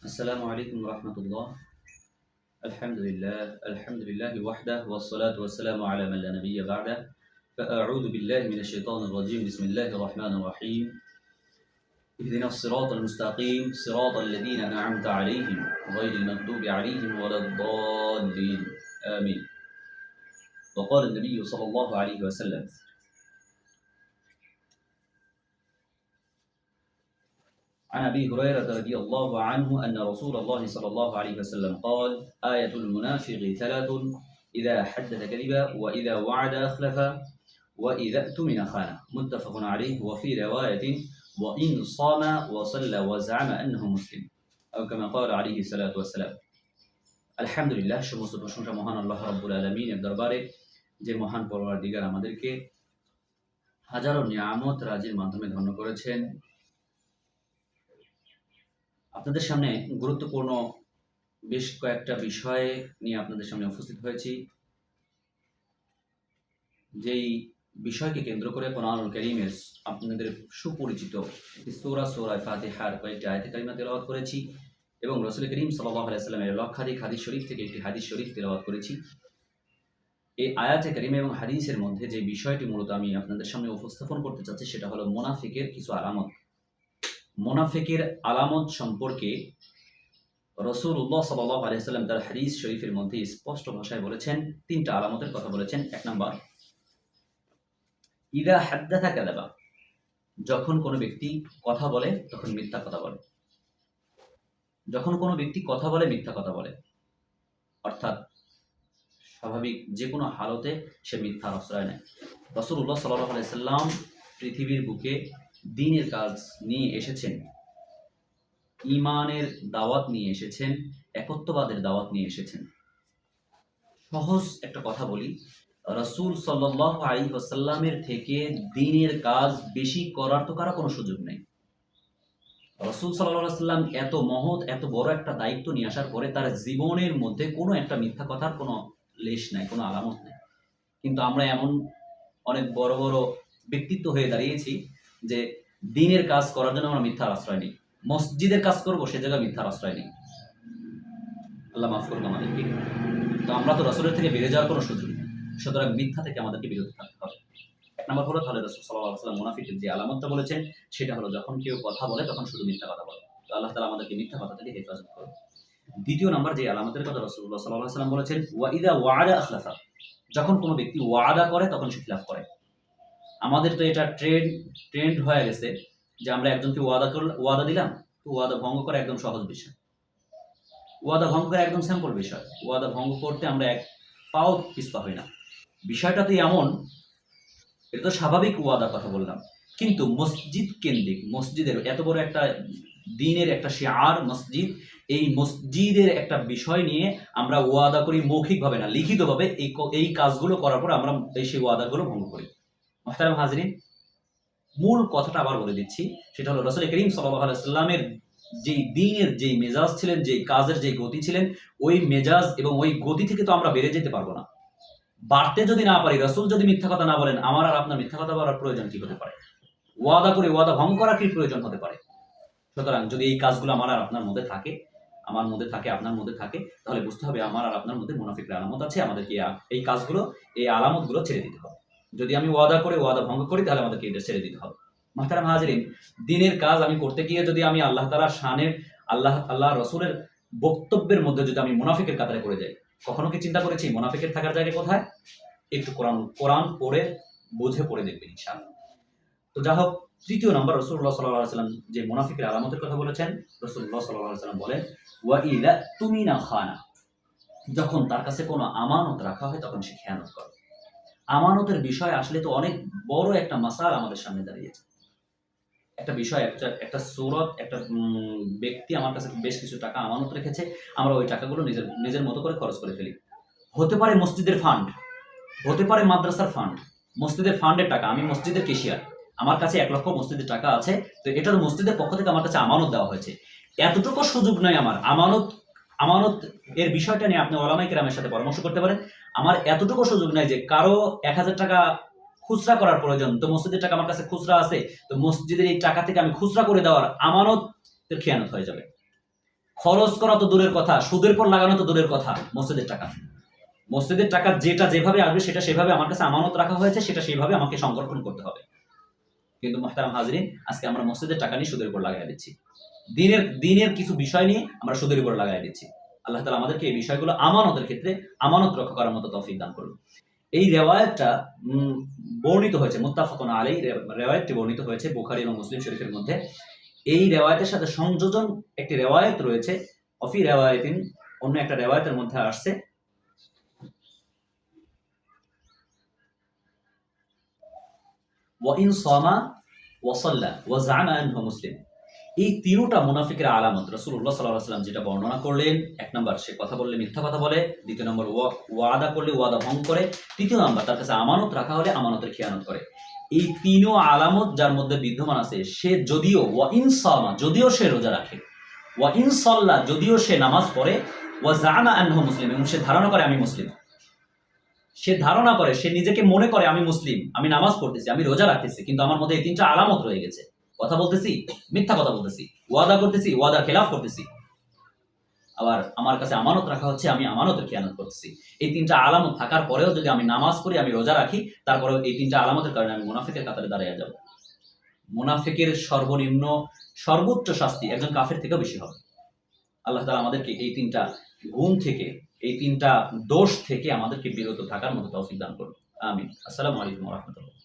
السلام عليكم ورحمة الله. الحمد لله الحمد لله وحده والصلاة والسلام على من لا نبي بعده. فأعوذ بالله من الشيطان الرجيم. بسم الله الرحمن الرحيم. اهدنا الصراط المستقيم صراط الذين أنعمت عليهم غير المغضوب عليهم ولا الضالين. آمين. وقال النبي صلى الله عليه وسلم عن ابي هريره رضي الله عنه ان رسول الله صلى الله عليه وسلم قال ايه المنافق ثلاث اذا حدث كذب واذا وعد اخلف واذا اؤتمن خان متفق عليه وفي روايه وان صام وصلى وزعم انه مسلم او كما قال عليه الصلاه والسلام আলহামদুলিল্লাহ সমস্ত প্রশংসা মহান আল্লাহ রাব্বুল আলমিনের দরবারে যে মহান পরওয়ার দিগার আমাদেরকে হাজারো নিয়ামত রাজির মাধ্যমে ধন্য করেছেন আপনাদের সামনে গুরুত্বপূর্ণ বেশ কয়েকটা বিষয় নিয়ে আপনাদের সামনে উপস্থিত হয়েছি। যেই বিষয়কে কেন্দ্র করে কোরআনুল করিমের আপনাদের সুপরিচিত সোরা সোরায় ফাতিহার কয়েকটি আয়তে কারিমা তেলাওয়াত করেছি এবং রসুল করিম সাল্লাহ লক্ষাধিক হাদিস শরীফ থেকে একটি হাদিস শরীফ তেলাওয়াত করেছি। এই আয়াতে করিম এবং হাদিসের মধ্যে যে বিষয়টি মূলত আমি আপনাদের সামনে উপস্থাপন করতে চাচ্ছি সেটা হলো মোনাফিকের কিছু আলামত। মোনাফিকের আলামত সম্পর্কে রসুল উল্লাহ সাল্লাহ আলাইসাল্লাম তার হাদিস শরীফের মধ্যে স্পষ্ট ভাষায় বলেছেন, তিনটা আলামতের কথা বলেছেন। এক নম্বর, ইদা হাদ্দাথা কাদাবা যখন কোনো ব্যক্তি কথা বলে, তখন মিথ্যা কথা বলে। যখন কোনো ব্যক্তি কথা বলে, মিথ্যা কথা বলে। অর্থাৎ স্বাভাবিক যে কোনো হালতে সে মিথ্যার আশ্রয় নেয়। রসুল্লাহ সাল্লাহ আলাইসাল্লাম পৃথিবীর বুকে দিনের কাজ নিয়ে এসেছেন ইমানের দাওয়াত নিয়ে এসেছেন, একত্ববাদের দাওয়াত নিয়ে এসেছেন। সহজ একটা কথা বলি, রসুল সাল্লাহ আলী থেকে দিনের কাজ বেশি করার তো কারও কোনো সুযোগ নেই। রসুল সাল্লাহ সাল্লাম এত মহৎ, এত বড় একটা দায়িত্ব নিয়ে আসার পরে তার জীবনের মধ্যে কোনো একটা মিথ্যা কথার কোনো লেশ নাই, কোনো আলামত নেই। কিন্তু আমরা এমন অনেক বড় বড় ব্যক্তিত্ব হয়ে দাঁড়িয়েছি যে দিনের কাজ করার জন্য আমরা মিথ্যার আশ্রয় নিই। মসজিদের কাজ করব, সে জায়গায় মিথ্যার আশ্রয় নিই। আল্লাহ মাফ করুন আমাদেরকে। তো আমরা তো রসুলের থেকে বেড়ে যাওয়ার কোনো সুযোগ নেই। সুতরাং মিথ্যা থেকে আমাদেরকে বিরত থাকতে হবে। এক নম্বর হলো, তাহলে রসুল সাল্লাহ সাল্লাম মুনাফিকের যে আলামতটা বলেছেন, সেটা হলো যখন কেউ কথা বলে, তখন শুধু মিথ্যা কথা বলে। তো আল্লাহ তালা আমাদেরকে মিথ্যা কথা থেকে হেফাজত করবে দ্বিতীয় নাম্বার, যে আলামতের কথা রসুল্লাহ সাল্লাহ সাল্লাম বলেছেন ওয়াইদা ওয়াদা আখলাফা। যখন কোনো ব্যক্তি ওয়াদা করে, তখন সে খিলাফ করে। আমাদের তো এটা ট্রেন্ড ট্রেন্ড হয়ে গেছে যে আমরা একজনকে ওয়াদা করল, ওয়াদা দিলাম, তো ওয়াদা ভঙ্গ করা একদম সহজ বিষয়। ওয়াদা ভঙ্গ করা একদম স্যাম্পল বিষয়। ওয়াদা ভঙ্গ করতে আমরা এক পাও পিস্পা হই না। বিষয়টা তো এমন, এটা তো স্বাভাবিক ওয়াদার কথা বললাম। কিন্তু মসজিদ কেন্দ্রিক, মসজিদের এত বড় একটা দিনের একটা শেয়ার মসজিদ, এই মসজিদের একটা বিষয় নিয়ে আমরা ওয়াদা করি মৌখিকভাবে না, লিখিতভাবে এই এই কাজগুলো করার পর আমরা এই সেই ওয়াদাগুলো ভঙ্গ করি। মোহতারাম হাজরিন, মূল কথাটা আবার বলে দিচ্ছি, সেটা হলো রসুল করিম সাল্লামের যেই দিনের যেই মেজাজ ছিলেন, যেই কাজের যেই গতি ছিলেন, ওই মেজাজ এবং ওই গতি থেকে তো আমরা বেড়ে যেতে পারব না। বাড়তে যদি না পারি, রসুল যদি মিথ্যা কথা না বলেন, আমার আর আপনার মিথ্যা কথা বলার প্রয়োজন কি হতে পারে? ওয়াদা করে ওয়াদা ভঙ্গ করার কি প্রয়োজন হতে পারে? সুতরাং যদি এই কাজগুলো আমার আর আপনার মধ্যে থাকে, আমার মধ্যে থাকে, আপনার মধ্যে থাকে, তাহলে বুঝতে হবে আমার আর আপনার মধ্যে মুনাফিকের আলামত আছে, আমাদেরকে এই কাজগুলো, এই আলামতগুলো ছেড়ে দিতে হবে। যদি আমি ওয়াদা করে ওয়াদা ভঙ্গ করি, তাহলে আমাদেরকে এটা ছেড়ে দিতে হবে। মাহতারাম হাজরিন, দিনের কাজ আমি করতে গিয়ে যদি আমি আল্লাহ তালা শানের, আল্লাহ আল্লাহ রসুলের বক্তব্যের মধ্যে যদি আমি মুনাফিকের কাতারে করে যাই, কখনো কি চিন্তা করেছি মুনাফিকের থাকার জায়গায় কোথায়? একটু কোরআন কোরআন পড়ে, বুঝে পড়ে দেখবেন ইনশাআল্লাহ। তো যা হোক, তৃতীয় নম্বর রসুল্লাহ সাল্লাহ সাল্লাম যে মুনাফিকের আলামতের কথা বলেছেন রসুল্লাহ সাল্লাহ সাল্লাম বলেন, ওয়া ইলা তুমি না খানা। যখন তার কাছে কোনো আমানত রাখা হয়, তখন সে খেয়ানত করে। আমানতের বিষয় আসলে তো অনেক বড় একটা মাসাল আমাদের সামনে দাঁড়িয়েছে। একটা বিষয়, একটা একটা সুরত, একটা ব্যক্তি আমার কাছে বেশ কিছু টাকা আমানত রেখেছে, আমরা ওই টাকাগুলো নিজের নিজের মতো করে খরচ করে ফেলি। হতে পারে মসজিদের ফান্ড হতে পারে মাদ্রাসার ফান্ড মসজিদের ফান্ডের টাকা, আমি মসজিদের কেশিয়ার আমার কাছে এক লক্ষ মসজিদের টাকা আছে, তো এটা মসজিদের পক্ষ থেকে আমার কাছে আমানত দেওয়া হয়েছে। এতটুকু সুযোগ নয় আমার, আমানত আমানত এর বিষয়টা নিয়ে আপনি ওলামাই কেরামের সাথে পরামর্শ করতে পারেন। আমার এতটুকু সুযোগ নাই যে কারও এক হাজার টাকা খুচরা করার প্রয়োজন, তো মসজিদের টাকা আমার কাছে খুচরা আছে, তো মসজিদের এই টাকা থেকে আমি খুচরা করে দেওয়ার আমানত খেয়ানত হয়ে যাবে। খরচ করা তো দূরের কথা, সুদের পর লাগানো তো দূরের কথা, মসজিদের টাকা। মসজিদের টাকা যেটা যেভাবে আসবে, সেটা সেভাবে আমার কাছে আমানত রাখা হয়েছে, সেটা সেইভাবে আমাকে সংরক্ষণ করতে হবে। কিন্তু মহতারাম হাজরিন, আজকে আমরা মসজিদের টাকা নিয়ে সুদের উপর লাগাই দিচ্ছি। দিনের দিনের কিছু বিষয় নিয়ে আমরা সুদের উপর লাগাই দিচ্ছি। আল্লাহ তালা আমাদেরকে এই বিষয়গুলো আমানতের ক্ষেত্রে আমানত রক্ষা করার মতো তৌফিক দান করুন। এই রেওয়ায়তটা বর্ণিত হয়েছে, মুত্তাফাকুন আলাই রেওয়ায়তটি বর্ণিত হয়েছে বুখারী এবং মুসলিম শরীফের মধ্যে। এই রেওয়ায়তের সাথে সংযোজন একটি রেওয়ায়ত রয়েছে। অফি রেওয়ায়তিন, অন্য একটা রেওয়ায়তের মধ্যে আসছে। ওয়াইন সামা ওয়াসাল্লা ওয়াজামা মুসলিম। এই তিনটা মুনাফিকের আলামত রাসূলুল্লাহ সাল্লাল্লাহু আলাইহি ওয়াসাল্লাম যেটা বর্ণনা করলেন, এক নম্বর সে কথা বললে মিথ্যা কথা বলে, দ্বিতীয় নম্বর ওয়াদা করলে ওয়াদা ভঙ্গ করে, তৃতীয় নম্বর তার কাছে আমানত রাখা হলে আমানতের খেয়ানত করে। এই তিনও আলামত যার মধ্যে বিদ্যমান আছে, সে যদিও, ওয়া ইনসামা যদিও সে রোজা রাখে, ওয়া ইনসাল্লাহ যদিও সে নামাজ পড়ে, ওয়া জামা আনহু মুসলিম এবং সে ধারণা করে আমি মুসলিম। সে ধারণা করে, সে নিজেকে মনে করে আমি মুসলিম, আমি নামাজ পড়তেছি, আমি রোজা রাখতেছি, কিন্তু আমার মধ্যে এই তিনটা আলামত রয়ে গেছে। কথা বলতেছি, মিথ্যা কথা বলতেছি, ওয়াদা করতেছি, ওয়াদার খেলাফ করতেছি। আবার আমার কাছে আমানত রাখা হচ্ছে, আমি আমানতের খেয়ানত করতেছি। এই তিনটা আলামত থাকার পরেও যদি আমি নামাজ পড়ি, আমি রোজা রাখি, তারপরেও এই তিনটা আলামতের কারণে আমি মুনাফিকের কাতারে দাঁড়িয়ে যাব। মুনাফিকের সর্বনিম্ন, সর্বোচ্চ শাস্তি একজন কাফের থেকেও বেশি হবে। আল্লাহ তাআলা আমাদেরকে এই তিনটা গুণ থেকে, এই তিনটা দোষ থেকে আমাদেরকে বিরত থাকার মতো তৌফিক দান করুন। আমিন। আসসালামু আলাইকুম রাহমাতুল্লাহ।